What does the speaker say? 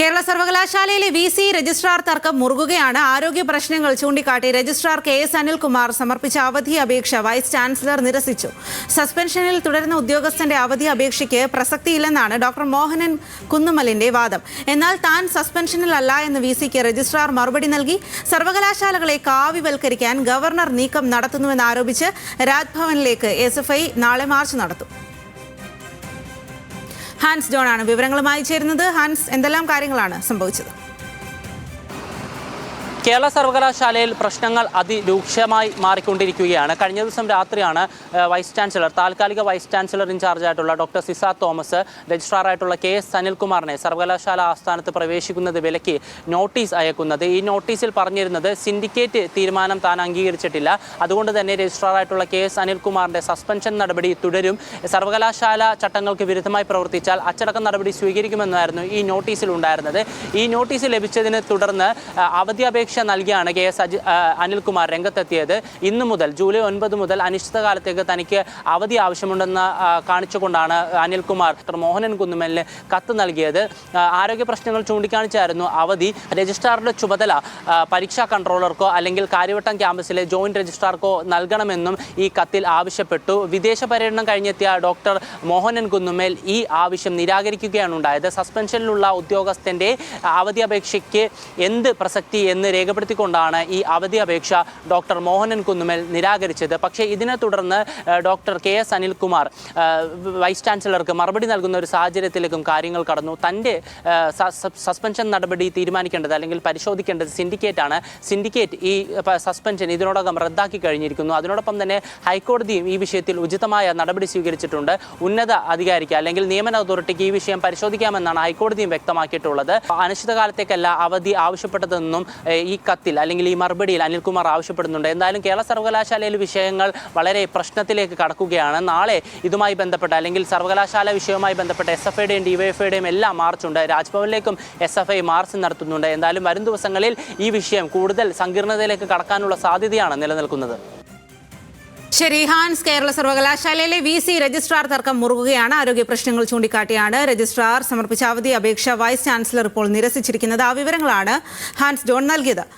കേരള സർവകലാശാലയിലെ V C registrar തർക്കം മുറുകുകയാണ്. ആരോഗ്യ പ്രശ്നങ്ങൾ ചൂണ്ടിക്കാട്ടി രജിസ്ട്രാർ കെ എസ് അനിൽകുമാർ സമർപ്പിച്ച അവധി അപേക്ഷ വൈസ് ചാൻസലർ നിരസിച്ചു. സസ്പെൻഷനിൽ തുടരുന്ന ഉദ്യോഗസ്ഥന്റെ അവധി അപേക്ഷയ്ക്ക് പ്രസക്തിയില്ലെന്നാണ് ഡോക്ടർ മോഹനൻ കുന്നുമലിന്റെ വാദം. എന്നാൽ താൻ സസ്പെൻഷനിലല്ല എന്ന് വി സിക്ക് രജിസ്ട്രാർ മറുപടി നൽകി. സർവകലാശാലകളെ കാവ്യവൽക്കരിക്കാൻ ഗവർണർ നീക്കം നടത്തുന്നുവെന്ന് ആരോപിച്ച് രാജ്ഭവനിലേക്ക് എസ് നാളെ മാർച്ച് നടത്തും. ഹാൻസ് ജോൺ ആണ് വിവരങ്ങളുമായി ചേരുന്നത്. ഹാൻസ് എന്തെല്ലാം കാര്യങ്ങളാണ് സംഭവിച്ചത്? കേരള സർവകലാശാലയിൽ പ്രശ്നങ്ങൾ അതിരൂക്ഷമായി മാറിക്കൊണ്ടിരിക്കുകയാണ്. കഴിഞ്ഞ ദിവസം രാത്രിയാണ് വൈസ് ചാൻസലർ താൽക്കാലിക വൈസ് ചാൻസലർ ഇൻചാർജ് ആയിട്ടുള്ള ഡോക്ടർ സിസ തോമസ് രജിസ്ട്രാറായിട്ടുള്ള കെ എസ് അനിൽകുമാറിനെ സർവകലാശാല ആസ്ഥാനത്ത് പ്രവേശിക്കുന്നത് വിലക്കി നോട്ടീസ് അയക്കുന്നത്. ഈ നോട്ടീസിൽ പറഞ്ഞിരുന്നത് സിൻഡിക്കേറ്റ് തീരുമാനം താൻ അംഗീകരിച്ചിട്ടില്ല. അതുകൊണ്ട് തന്നെ രജിസ്ട്രാറായിട്ടുള്ള കെ എസ് അനിൽകുമാറിന്റെ സസ്പെൻഷൻ നടപടി തുടരും. സർവകലാശാല ചട്ടങ്ങൾക്ക് വിരുദ്ധമായി പ്രവർത്തിച്ചാൽ അച്ചടക്ക നടപടി സ്വീകരിക്കുമെന്നായിരുന്നു ഈ നോട്ടീസിൽ ഉണ്ടായിരുന്നത് ഈ നോട്ടീസ് ലഭിച്ചതിനെ തുടർന്ന് അവധി അപേക്ഷ നൽകിയാണ് കെ എസ് അനിൽകുമാർ രംഗത്തെത്തിയത്. ഇന്നു മുതൽ ജൂലൈ ഒൻപത് മുതൽ അനിശ്ചിതകാലത്തേക്ക് തനിക്ക് അവധി ആവശ്യമുണ്ടെന്ന് കാണിച്ചുകൊണ്ടാണ് അനിൽകുമാർ മോഹനൻ കുന്നുമലിന് കത്ത് നൽകിയത്. ആരോഗ്യ പ്രശ്നങ്ങൾ ചൂണ്ടിക്കാണിച്ചായിരുന്നു അവധി. രജിസ്ട്രാറുടെ ചുമതല പരീക്ഷാ കൺട്രോളർക്കോ അല്ലെങ്കിൽ കാര്യവട്ടം ക്യാമ്പസിലെ ജോയിന്റ് രജിസ്ട്രാർക്കോ നൽകണമെന്നും ഈ കത്തിൽ ആവശ്യപ്പെട്ടു. വിദേശ പര്യടനം കഴിഞ്ഞെത്തിയ ഡോക്ടർ മോഹനൻ കുന്നുമേൽ ഈ ആവശ്യം നിരാകരിക്കുകയാണ് ഉണ്ടായത്. സസ്പെൻഷനിലുള്ള ഉദ്യോഗസ്ഥന്റെ അവധി അപേക്ഷയ്ക്ക് എന്ത് പ്രസക്തി എന്ന് രേഖപ്പെടുത്തിക്കൊണ്ടാണ് ഈ അവധി അപേക്ഷ ഡോക്ടർ മോഹനൻ കുന്നുമേൽ നിരാകരിച്ചത്. പക്ഷേ ഇതിനെ തുടർന്ന് doctor K S Anilkumar vice ചാൻസലർക്ക് മറുപടി നൽകുന്ന ഒരു സാഹചര്യത്തിലേക്കും കാര്യങ്ങൾ കടന്നു. തന്റെ സസ്പെൻഷൻ നടപടി തീരുമാനിക്കേണ്ടത് അല്ലെങ്കിൽ പരിശോധിക്കേണ്ടത് സിൻഡിക്കേറ്റ് ആണ് സിൻഡിക്കേറ്റ് ഈ സസ്പെൻഷൻ ഇതിനോടകം റദ്ദാക്കി കഴിഞ്ഞിരിക്കുന്നു. അതിനോടൊപ്പം തന്നെ ഹൈക്കോടതിയും ഈ വിഷയത്തിൽ ഉചിതമായ നടപടി സ്വീകരിച്ചിട്ടുണ്ട്. ഉന്നത അധികാരിക്ക് അല്ലെങ്കിൽ നിയമന അതോറിറ്റിക്ക് ഈ വിഷയം പരിശോധിക്കാമെന്നാണ് ഹൈക്കോടതിയും വ്യക്തമാക്കിയിട്ടുള്ളത്. അനിശ്ചിതകാലത്തേക്കല്ല അവധി ആവശ്യപ്പെട്ടതെന്നും ഈ കത്തിൽ അല്ലെങ്കിൽ ഈ മറുപടിയിൽ അനിൽകുമാർ ആവശ്യപ്പെടുന്നുണ്ട്. എന്തായാലും കേരള സർവകലാശാലയിലെ വിഷയങ്ങൾ വളരെ പ്രശ്നത്തിലേക്ക് കടക്കുകയാണ്. നാളെ ഇതുമായി ബന്ധപ്പെട്ട അല്ലെങ്കിൽ സർവകലാശാല വിഷയവുമായി ബന്ധപ്പെട്ട എസ് എഫ് ഐയുടെയും ഡിവൈഎഫ്ഐയുടെയും എല്ലാം മാർച്ചുണ്ട്. രാജ്ഭവനിലേക്കും എസ് എഫ് ഐ മാർച്ച് നടത്തുന്നുണ്ട്. എന്തായാലും വരും ദിവസങ്ങളിൽ ഈ വിഷയം കൂടുതൽ സങ്കീർണതയിലേക്ക് കടക്കാനുള്ള സാധ്യതയാണ് നിലനിൽക്കുന്നത്. ശരി ഹാൻസ് കേരള സർവകലാശാലയിലെ വി സി രജിസ്ട്രാർ തർക്കം മുറുകുകയാണ്. ആരോഗ്യ പ്രശ്നങ്ങൾ ചൂണ്ടിക്കാട്ടിയാണ് രജിസ്ട്രാർ സമർപ്പിച്ച അവധി അപേക്ഷ വൈസ് ചാൻസലർ ഇപ്പോൾ നിരസിച്ചിരിക്കുന്നത്. ആ വിവരങ്ങളാണ് ഹാൻസ് ജോൺ നൽകിയത്.